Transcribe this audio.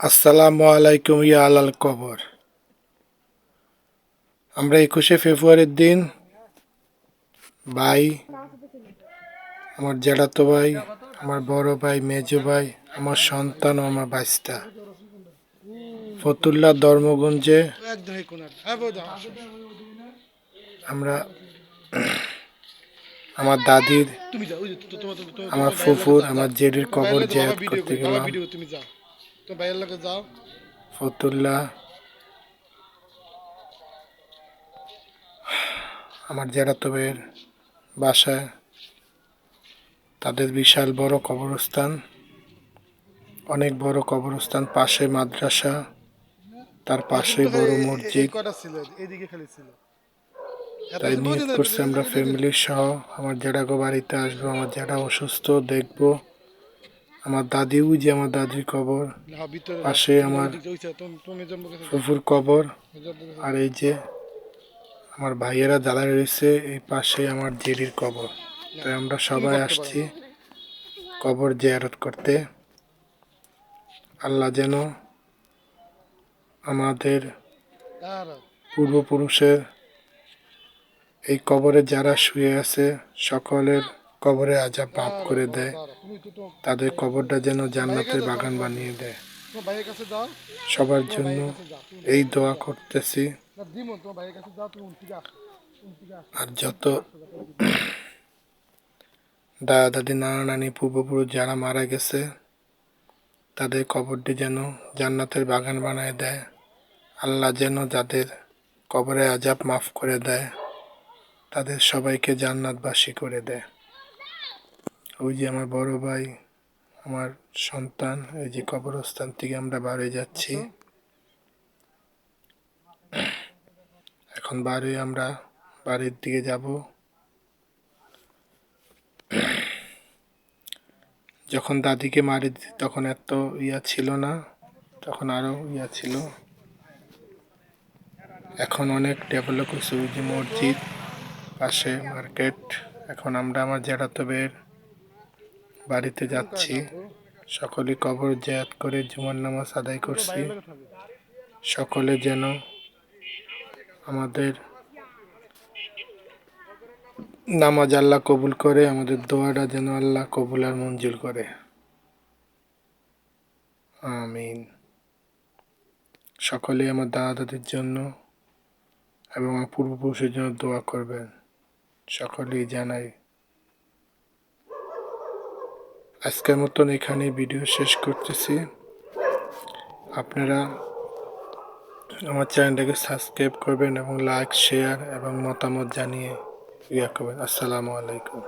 আসসালামু আলাইকুম ইয়া আলাল কবর। আমরা একুশে ফেব্রুয়ারির দিন, ভাই, আমার জ্যাঠাতো ভাই, আমার বড় ভাই, মেজো ভাই, আমার সন্তান ও আমার বাচ্চা। ফতুল্লা ধর্মগঞ্জে আমরা আমার দাদির, আমার ফুফুর, আমার জেডির কবর ভিডিও করতে গেলাম। তো ভাইয়ের লগে যাও। ফতুল্লা আমার জেরাতবের বাসায় তাদের বিশাল বড় কবরস্থান অনেক বড় কবরস্থান পাশে মাদ্রাসা তার পাশে বড় মসজিদ। তাই নিয়োগ করছি আমরা ফ্যামিলির সহ। আমার জেঠাগো বাড়িতে আসব আমার জেঠা অসুস্থ দেখব। আমার দাদিও যে আমার দাদির কবর, পাশে আমার ফুফুর কবর, আর এই যে আমার ভাইয়েরা দাঁড়ায় রয়েছে, এই পাশে আমার জেরির কবর। তাই আমরা সবাই আসছি কবর জিয়ারত করতে। আল্লাহ যেন আমাদের পূর্বপুরুষের এই কবরে যারা শুয়ে আছে, সকলের কবরে আজাব মাফ করে দেয়। তাদের কবরটা যেন জান্নাতের বাগান বানিয়ে দেয়। সবার জন্য এই দোয়া করতেছি। আর যত দাদা দাদি নানা নানি পূর্বপুরুষ যারা মারা গেছে, তাদের কবরটি যেন জান্নাতের বাগান বানায় দেয়। আল্লাহ যেন যাদের কবরে আজাব মাফ করে দেয়, তাদের সবাইকে জান্নাতবাসী করে দেয়। ওই যে আমার বড় ভাই, আমার সন্তান, এই যে কবরস্থান থেকে আমরা বাড়ি যাচ্ছি। এখন বাড়ি আমরা বাড়ির দিকে যাব। যখন দাদিকে মারি তখন এত ইয়া ছিল না, তখন আরও ইয়া ছিল। এখন অনেক ডেভেলপ হয়েছে ওই যে মসজিদ, পাশে মার্কেট। এখন আমরা আমার জেঠাতবের বাড়িতে যাচ্ছি। সকলে কবর জায়াত করে জুমার নামাজ আদায় করছি। সকলে যেন আমাদের নামাজ আল্লাহ কবুল করে, আমাদের দোয়াটা যেন আল্লাহ কবুল আর মঞ্জুর করে। আমিন। সকলে আমার দাদা দাদির জন্য এবং আমার পূর্বপুরুষের জন্য দোয়া করবেন। সকলেই জানাই আজকের মতন এখানে ভিডিও শেষ করতেছি। আপনারা আমার চ্যানেলটাকে সাবস্ক্রাইব করবেন এবং লাইক শেয়ার এবং মতামত জানিয়ে ইয়া করবেন। আসসালামু আলাইকুম।